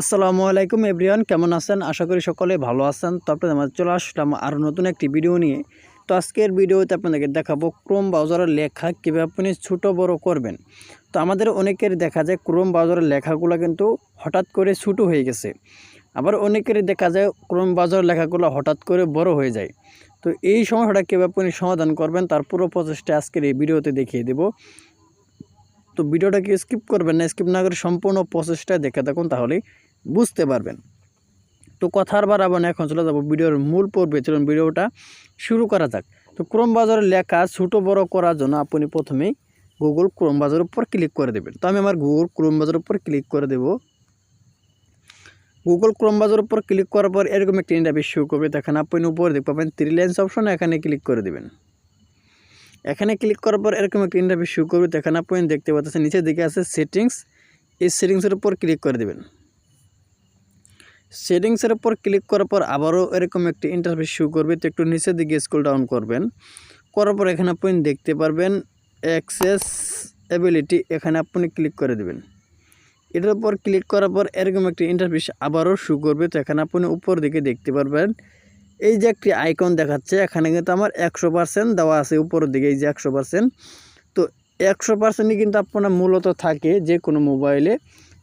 আসসালামু আলাইকুম এভরিওয়ান, কেমন আছেন? আশা করি সকলে ভালো আছেন। তো আপনাদের মাঝে চলে আসলাম আরও নতুন একটি ভিডিও নিয়ে। তো আজকের ভিডিওতে আপনাদেরকে দেখাবো ক্রোম ব্রাউজারের লেখা কীভাবে আপনি ছোটো, বড় করবেন। তো আমাদের অনেকের দেখা যায় ক্রোম ব্রাউজারের লেখাগুলো কিন্তু হঠাৎ করে ছোটো হয়ে গেছে। আবার অনেকেরই দেখা যায় ক্রোম ব্রাউজারের লেখাগুলো হঠাৎ করে বড় হয়ে যায়। তো এই সমস্যাটা কীভাবে আপনি সমাধান করবেন তার পুরো প্রচেষ্টা আজকের এই ভিডিওতে দেখিয়ে দেবো। তো ভিডিওটাকে স্কিপ করবেন না, স্কিপ না করে সম্পূর্ণ প্রসেসটা দেখে থাকুন তাহলেই বুঝতে পারবেন। তো কথার বাড়াবো না, এখন চলে যাব ভিডিওর মূল পর্বে। চলুন ভিডিওটা শুরু করা যাক। তো ক্রোম বাজারের লেখা ছোটো বড় করার জন্য আপনি প্রথমেই গুগল ক্রোম বাজারের উপর ক্লিক করে দেবেন। তো আমি আমার গুগল ক্রোম বাজারের উপর ক্লিক করে দেব। গুগল ক্রোম বাজারের উপর ক্লিক করার পর এরকম একটি ইন্টারভিউ শুরু করবে। তখন আপনি উপরে দেখতে পাবেন থ্রি লাইন্স অপশন এখানে ক্লিক করে দেবেন। এখানে ক্লিক করার পর এরকম একটা ইন্টারভিউ শুরু করবে। তো এখানে আপনি দেখতে পাচ্ছেন, নিচের দিকে আছে সেটিংস এই সেটিংসের উপর ক্লিক করে দেবেন। সেটিংসের উপর ক্লিক করার পর আবারও এরকম একটি ইন্টারভিউ শু করবে। তো একটু নিচের দিকে স্কুল ডাউন করবেন। করার পর এখানে আপনি দেখতে পারবেন অ্যাক্সেস এবিলিটি এখানে আপনি ক্লিক করে দেবেন। এটার উপর ক্লিক করার পর এরকম একটি ইন্টারভিউ আবারও শুরু করবে। তো এখানে আপনি উপর দিকে দেখতে পারবেন। এই যে একটি আইকন দেখাচ্ছে, এখানে কিন্তু আমার একশো পার্সেন্ট দেওয়া আছে উপরের দিকে, এই যে একশো পার্সেন্ট তো একশো পার্সেন্টই কিন্তু আপনার মূলত থাকে যে কোনো মোবাইলে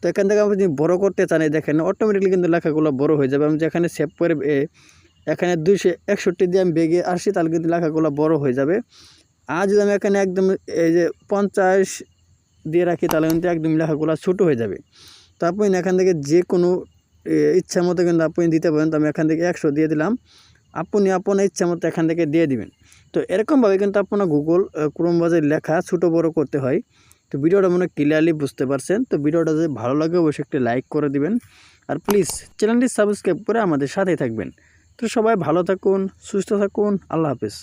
তো এখান থেকে আপনি বড়ো করতে চান দেখেন অটোমেটিকলি কিন্তু লেখাগুলো বড় হয়ে যাবে। আমি যেখানে সেভ করে এখানে দুইশো একষট্টি দিয়ে আমি বেগে আসি, তাহলে কিন্তু লেখাগুলো বড় হয়ে যাবে। আর যদি আমি এখানে একদম, এই যে পঞ্চাশ দিয়ে রাখি, তাহলে কিন্তু একদম লেখাগুলো ছোটো হয়ে যাবে। তো আপনি এখান থেকে যে কোনো ইচ্ছা মতো কিন্তু আপনি দিতে পারেন। তো আমি এখান থেকে একশো দিয়ে দিলাম। আপনি আপনার ইচ্ছা মতো এখান থেকে দিয়ে দিবেন। তো এরকমভাবে কিন্তু আপনার গুগল ক্রোম বাজার লেখা ছোটো বড় করতে হয়। তো ভিডিওটা মনে ক্লিয়ারলি বুঝতে পারছেন। তো ভিডিওটা যদি ভালো লাগে, অবশ্যই একটি লাইক করে দিবেন। আর প্লিজ চ্যানেলটি সাবস্ক্রাইব করে আমাদের সাথেই থাকবেন। তো সবাই ভালো থাকুন, সুস্থ থাকুন, আল্লাহ হাফিজ।